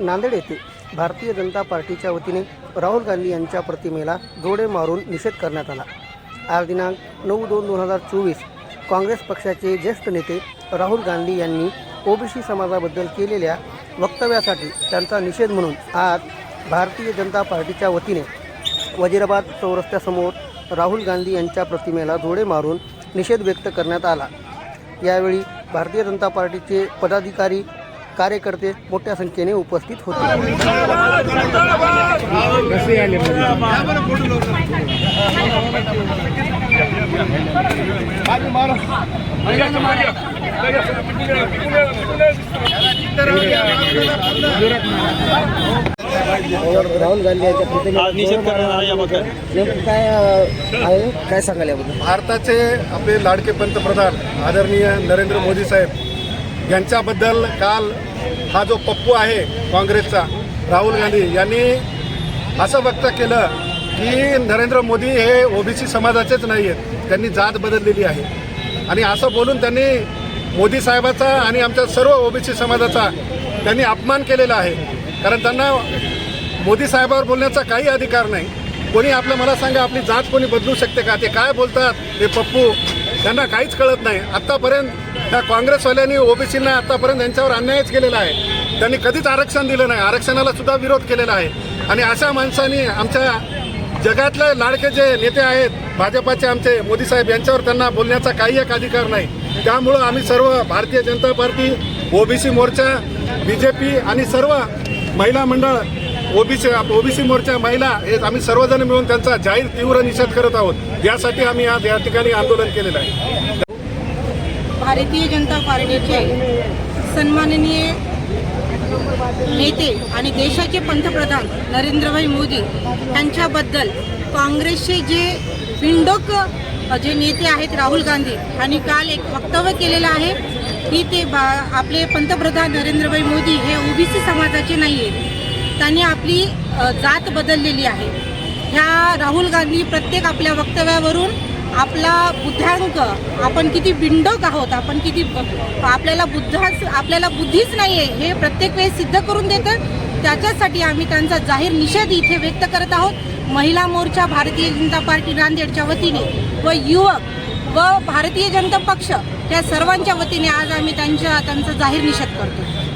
नांदेड येथे भारतीय जनता पार्टीच्या वतीने राहुल गांधी यांच्या प्रतिमेला जोडे मारून निषेध करण्यात आला. आज दिनांक नऊ दोन दोन हजार चोवीस काँग्रेस पक्षाचे ज्येष्ठ नेते राहुल गांधी यांनी ओबीसी समाजाबद्दल केलेल्या वक्तव्यासाठी त्यांचा निषेध म्हणून आज भारतीय जनता पार्टीच्या वतीने वजिराबाद चौरस्त्यासमोर राहुल गांधी यांच्या प्रतिमेला जोडे मारून निषेध व्यक्त करण्यात आला. यावेळी भारतीय जनता पार्टीचे पदाधिकारी कार्यकर्ते मोठ्या संख्येने उपस्थित होते. राहुल गांधी काय आहे? काय सांगाल याबद्दल? भारताचे आपले लाडके पंतप्रधान आदरणीय नरेंद्र मोदी साहेब यांच्याबद्दल काल हा जो पप्पू आहे काँग्रेसचा राहुल गांधी यांनी असं व्यक्त केलं की नरेंद्र मोदी हे ओबीसी समाजाचेच नाही आहेत. त्यांनी जात बदललेली आहे. आणि असं बोलून त्यांनी मोदी साहेबाचा आणि आमच्या सर्व ओबीसी समाजाचा त्यांनी अपमान केलेला आहे. कारण त्यांना मोदी साहेबावर बोलण्याचा काही अधिकार नाही. कोणी आपलं मला सांगा आपली जात कोणी बदलू शकते का? ते काय बोलतात? हे पप्पू त्यांना काहीच कळत नाही. आत्तापर्यंत त्या काँग्रेसवाल्यांनी ओबीसींना आत्तापर्यंत यांच्यावर अन्यायच केलेला आहे. त्यांनी कधीच आरक्षण दिलं नाही. आरक्षणाला सुद्धा विरोध केलेला आहे. आणि अशा माणसांनी आमच्या जगातले लाडके जे नेते आहेत भाजपाचे आमचे मोदी साहेब यांच्यावर त्यांना बोलण्याचा काही एक अधिकार नाही. त्यामुळं आम्ही सर्व भारतीय जनता पार्टी ओबीसी मोर्चा बी जे पी आणि सर्व महिला मंडळ ओबीसी ओबीसी मोर्चा महिला हे आम्ही सर्वजण मिळून त्यांचा जाहीर तीव्र निषेध करत आहोत. यासाठी आम्ही आज या ठिकाणी आंदोलन केलेलं आहे. भारतीय जनता पार्टीचे सन्माननीय नेते आणि देशाचे पंतप्रधान नरेंद्रभाई मोदी यांच्याबद्दल काँग्रेसचे जे बिंडोक जे नेते आहेत राहुल गांधी यांनी काल एक वक्तव्य केलेलं आहे की ते बा आपले पंतप्रधान नरेंद्रभाई मोदी हे ओबीसी समाजाचे नाही आहेत त्यांनी आपली जात बदललेली आहे. ह्या राहुल गांधी प्रत्येक आपल्या वक्तव्यावरून आपला बुद्ध्यांक आपण किती बिंडोक आहोत आपण किती आपल्याला बुद्धाच आपल्याला बुद्धीच नाही आहे हे प्रत्येक वेळेस सिद्ध करून देतं. त्याच्यासाठी आम्ही त्यांचा जाहीर निषेध इथे व्यक्त करत आहोत. महिला मोर्चा भारतीय जनता पार्टी नांदेडच्या वतीने व युवक व भारतीय जनता पक्ष या सर्वांच्या वतीने आज आम्ही त्यांच्या त्यांचा जाहीर निषेध करतो